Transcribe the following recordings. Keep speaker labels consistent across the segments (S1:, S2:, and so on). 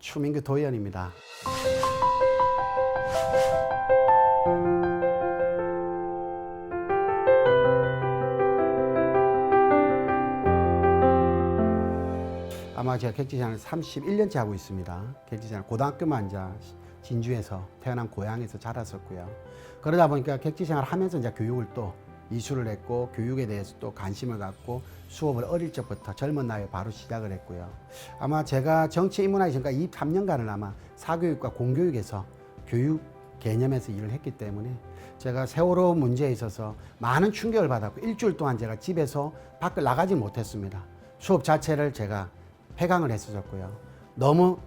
S1: 추민규 도의원입니다. 아마 제가 객지생활 31년째 하고 있습니다. 객지생활 고등학교만 이제 진주에서 태어난 고향에서 자랐었고요. 그러다 보니까 객지생활 하면서 이제 교육을 또 이수를 했고 교육에 대해서 또 관심을 갖고 수업을 어릴 적부터 젊은 나이에 바로 시작을 했고요. 아마 제가 정치 입문하기 전까지 23년간을 아마 사교육과 공교육에서 교육 개념에서 일을 했기 때문에 제가 세월호 문제에 있어서 많은 충격을 받았고 일주일 동안 제가 집에서 밖을 나가지 못했습니다. 수업 자체를 제가 폐강을 했었고요. 너무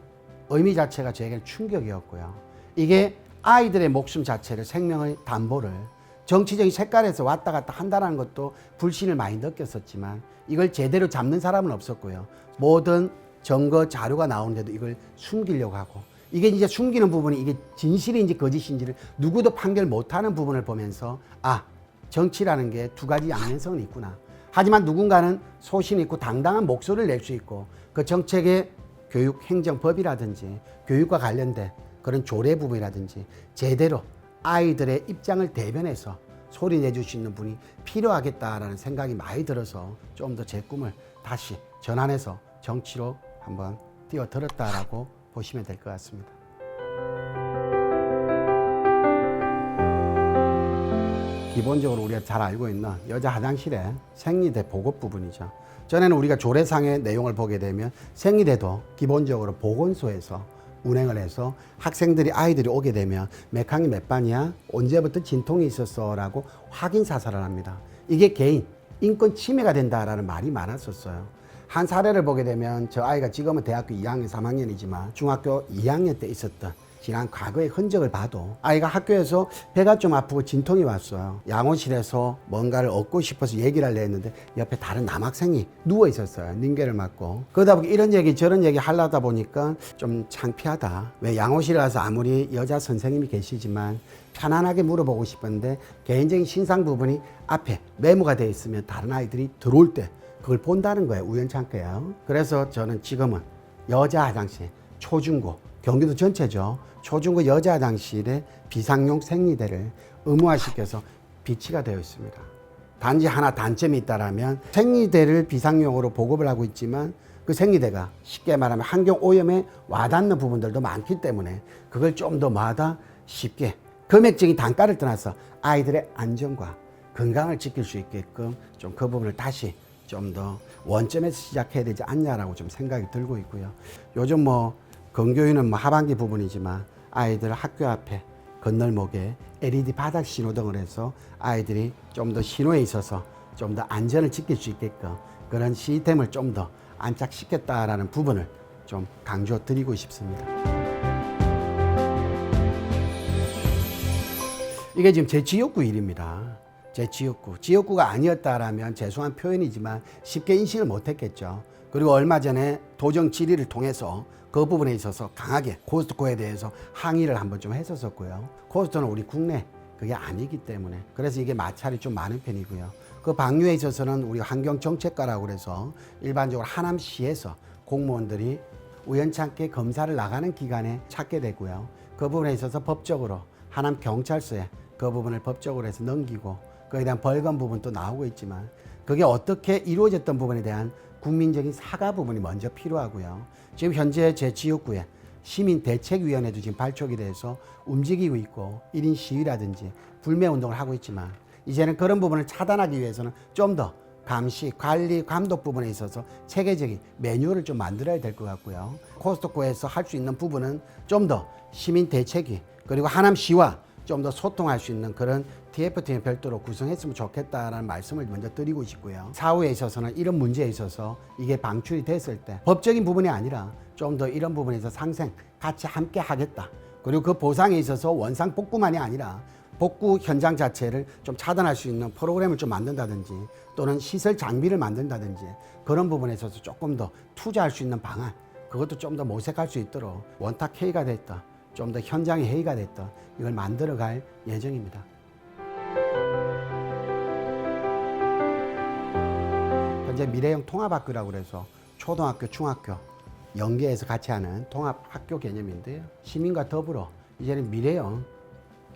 S1: 의미 자체가 저에게는 충격이었고요. 이게 아이들의 목숨 자체를 생명의 담보를 정치적인 색깔에서 왔다 갔다 한다는 것도 불신을 많이 느꼈었지만 이걸 제대로 잡는 사람은 없었고요. 모든 증거 자료가 나오는데도 이걸 숨기려고 하고 이게 이제 숨기는 부분이 이게 진실인지 거짓인지를 누구도 판결 못하는 부분을 보면서 아 정치라는 게 두 가지 양면성은 있구나. 하지만 누군가는 소신 있고 당당한 목소리를 낼 수 있고 그 정책의 교육 행정법이라든지 교육과 관련된 그런 조례 부분이라든지 제대로 아이들의 입장을 대변해서 소리 내줄 수 있는 분이 필요하겠다라는 생각이 많이 들어서 좀 더 제 꿈을 다시 전환해서 정치로 한번 뛰어들었다라고 보시면 될 것 같습니다. 기본적으로 우리가 잘 알고 있는 여자 화장실의 생리대 보급 부분이죠. 전에는 우리가 조례상의 내용을 보게 되면 생리대도 기본적으로 보건소에서 운행을 해서 학생들이 아이들이 오게 되면 몇 학년 몇 반이야 언제부터 진통이 있었어라고 확인 사살을 합니다. 이게 개인 인권 침해가 된다라는 말이 많았었어요. 한 사례를 보게 되면 저 아이가 지금은 대학교 2학년 3학년이지만 중학교 2학년 때 있었던 지난 과거의 흔적을 봐도 아이가 학교에서 배가 좀 아프고 진통이 왔어요. 양호실에서 뭔가를 얻고 싶어서 얘기를 하려 했는데 옆에 다른 남학생이 누워 있었어요. 닝개를 맞고. 그러다 보니 이런 얘기 저런 얘기 하려다 보니까 좀 창피하다. 왜 양호실에 가서 아무리 여자 선생님이 계시지만 편안하게 물어보고 싶은데 개인적인 신상 부분이 앞에 메모가 돼 있으면 다른 아이들이 들어올 때 그걸 본다는 거예요. 우연찮게요. 그래서 저는 지금은 여자 화장실, 초중고, 경기도 전체죠. 초중고 여자 화장실에 비상용 생리대를 의무화시켜서 비치가 되어 있습니다. 단지 하나 단점이 있다라면 생리대를 비상용으로 보급을 하고 있지만 그 생리대가 쉽게 말하면 환경 오염에 와닿는 부분들도 많기 때문에 그걸 좀 더 마다 쉽게 금액적인 단가를 떠나서 아이들의 안전과 건강을 지킬 수 있게끔 좀 그 부분을 다시 좀 더 원점에서 시작해야 되지 않냐라고 좀 생각이 들고 있고요. 요즘 뭐 건교유는 뭐 하반기 부분이지만 아이들 학교 앞에 건널목에 LED 바닥 신호등을 해서 아이들이 좀 더 신호에 있어서 좀 더 안전을 지킬 수 있게끔 그런 시스템을 좀 더 안착시켰다라는 부분을 좀 강조 드리고 싶습니다. 이게 지금 제 지역구 일입니다. 제 지역구. 지역구가 아니었다라면 죄송한 표현이지만 쉽게 인식을 못했겠죠. 그리고 얼마 전에 도정 질의를 통해서 그 부분에 있어서 강하게 코스트코에 대해서 항의를 한번 좀 했었었고요. 코스트는 우리 국내 그게 아니기 때문에 그래서 이게 마찰이 좀 많은 편이고요. 그 방류에 있어서는 우리 환경정책과라고 그래서 일반적으로 하남시에서 공무원들이 우연찮게 검사를 나가는 기간에 찾게 되고요. 그 부분에 있어서 법적으로 하남 경찰서에 그 부분을 법적으로 해서 넘기고 거기에 대한 벌금 부분도 나오고 있지만 그게 어떻게 이루어졌던 부분에 대한 국민적인 사과 부분이 먼저 필요하고요. 지금 현재 제 지역구에 시민대책위원회도 지금 발족이 돼서 움직이고 있고 1인 시위라든지 불매 운동을 하고 있지만 이제는 그런 부분을 차단하기 위해서는 좀 더 감시, 관리, 감독 부분에 있어서 체계적인 매뉴얼을 좀 만들어야 될 것 같고요. 코스트코에서 할 수 있는 부분은 좀 더 시민 대책위 그리고 하남시와 좀 더 소통할 수 있는 그런 TF팀을 별도로 구성했으면 좋겠다라는 말씀을 먼저 드리고 싶고요. 사후에 있어서는 이런 문제에 있어서 이게 방출이 됐을 때 법적인 부분이 아니라 좀 더 이런 부분에서 상생 같이 함께 하겠다. 그리고 그 보상에 있어서 원상 복구만이 아니라 복구 현장 자체를 좀 차단할 수 있는 프로그램을 좀 만든다든지 또는 시설 장비를 만든다든지 그런 부분에 있어서 조금 더 투자할 수 있는 방안 그것도 좀 더 모색할 수 있도록 원탁 회의가 됐다. 좀 더 현장의 회의가 됐다. 이걸 만들어 갈 예정입니다. 현재 미래형 통합학교라고 그래서 초등학교, 중학교 연계해서 같이 하는 통합 학교 개념인데요. 시민과 더불어 이제는 미래형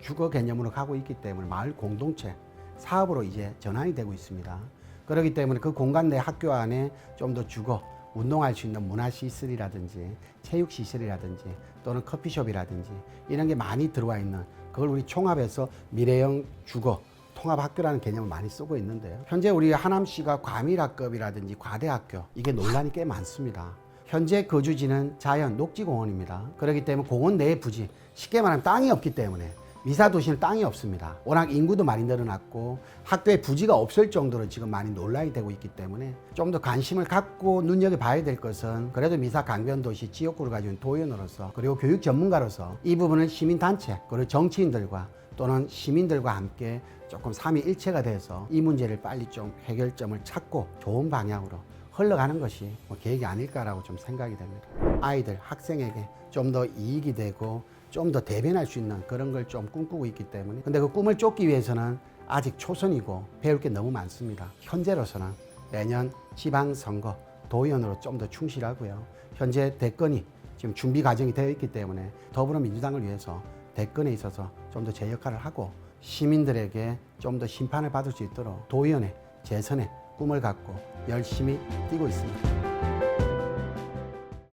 S1: 주거 개념으로 가고 있기 때문에 마을 공동체 사업으로 이제 전환이 되고 있습니다. 그렇기 때문에 그 공간 내 학교 안에 좀 더 주거 운동할 수 있는 문화시설이라든지 체육시설이라든지 또는 커피숍이라든지 이런 게 많이 들어와 있는 그걸 우리 총합해서 미래형 주거 통합학교라는 개념을 많이 쓰고 있는데요. 현재 우리 하남시가 과밀학급이라든지 과대학교 이게 논란이 꽤 많습니다. 현재 거주지는 자연 녹지공원입니다. 그렇기 때문에 공원 내의 부지 쉽게 말하면 땅이 없기 때문에 미사 도시는 땅이 없습니다. 워낙 인구도 많이 늘어났고 학교에 부지가 없을 정도로 지금 많이 논란이 되고 있기 때문에 좀 더 관심을 갖고 눈여겨 봐야 될 것은 그래도 미사 강변 도시 지역구를 있는 도의원으로서 그리고 교육 전문가로서 이 부분을 시민 단체 그리고 정치인들과 또는 시민들과 함께 조금 삼위일체가 돼서 이 문제를 빨리 좀 해결점을 찾고 좋은 방향으로 흘러가는 것이 뭐 계획이 아닐까라고 좀 생각이 됩니다. 아이들, 학생에게 좀 더 이익이 되고 좀 더 대변할 수 있는 그런 걸 좀 꿈꾸고 있기 때문에 근데 그 꿈을 쫓기 위해서는 아직 초선이고 배울 게 너무 많습니다. 현재로서는 내년 지방선거 도의원으로 좀 더 충실하고요. 현재 대권이 지금 준비 과정이 되어 있기 때문에 더불어민주당을 위해서 대권에 있어서 좀 더 제 역할을 하고 시민들에게 좀 더 심판을 받을 수 있도록 도의원의 재선의 꿈을 갖고 열심히 뛰고 있습니다.